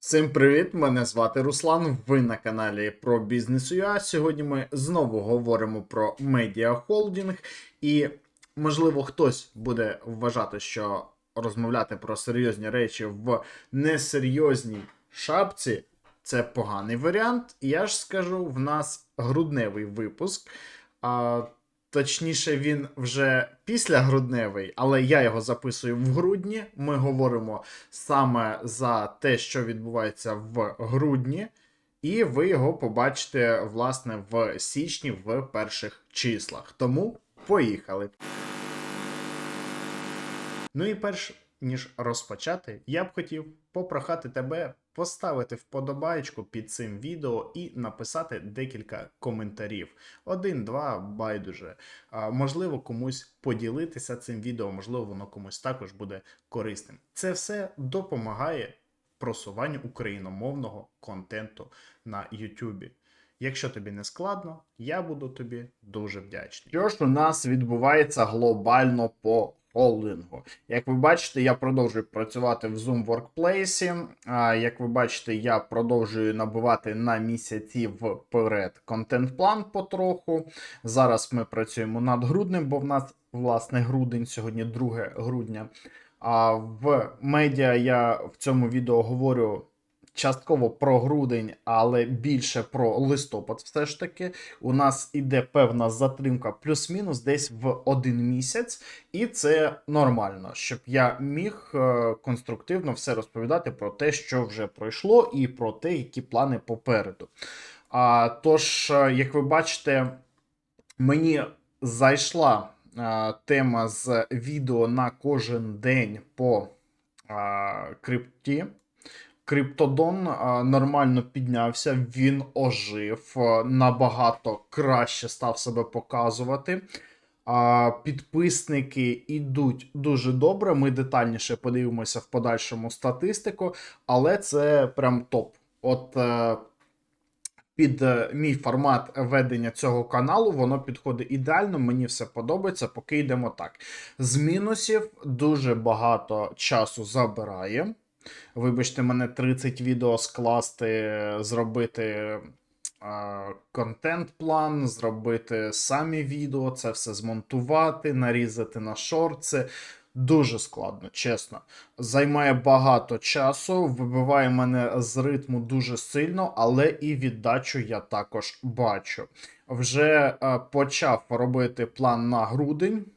Всім привіт! Мене звати Руслан. Ви на каналі про бізнес UA. Сьогодні ми знову говоримо про медіахолдинг, і можливо хтось буде вважати, що розмовляти про серйозні речі в несерйозній шапці це поганий варіант. Я ж скажу, в нас грудневий випуск. А, Точніше, він вже після грудневий, але я його записую в грудні. Ми говоримо саме за те, що відбувається в грудні, і ви його побачите, власне, в січні в перших числах. Тому поїхали. Ну і перш ніж розпочати, я б хотів попрохати тебе поставити вподобайку під цим відео і написати декілька коментарів. Один, два, байдуже. А, можливо, комусь поділитися цим відео, можливо, воно комусь також буде корисним. Це все допомагає просуванню україномовного контенту на YouTube. Якщо тобі не складно, я буду тобі дуже вдячний. Що ж у нас відбувається глобально по холдингу? Як ви бачите, я продовжую працювати в Zoom Workplace. Як ви бачите, я продовжую набивати на місяці вперед контент-план потроху. Зараз ми працюємо над груднем, бо в нас власне грудень, сьогодні 2 грудня. А в медіа я в цьому відео говорю частково про грудень, але більше про листопад. Все ж таки, у нас іде певна затримка, плюс-мінус, десь в один місяць, і це нормально, щоб я міг е, конструктивно все розповідати про те, що вже пройшло, і про те, які плани попереду. А, тож, е, як ви бачите, мені зайшла а, тема з відео на кожен день по а, крипті. Криптодон нормально піднявся, він ожив, набагато краще став себе показувати. Підписники йдуть дуже добре. Ми детальніше подивимося в подальшому статистику, але це прям топ. От е, під е, мій формат ведення цього каналу воно підходить ідеально. Мені все подобається, поки йдемо так. З мінусів дуже багато часу забирає. Вибачте, мене 30 відео скласти, зробити контент-план, зробити самі відео, це все змонтувати, нарізати на шорт. Це дуже складно, чесно. Займає багато часу, вибиває мене з ритму дуже сильно, але і віддачу я також бачу. Вже почав робити план на грудень.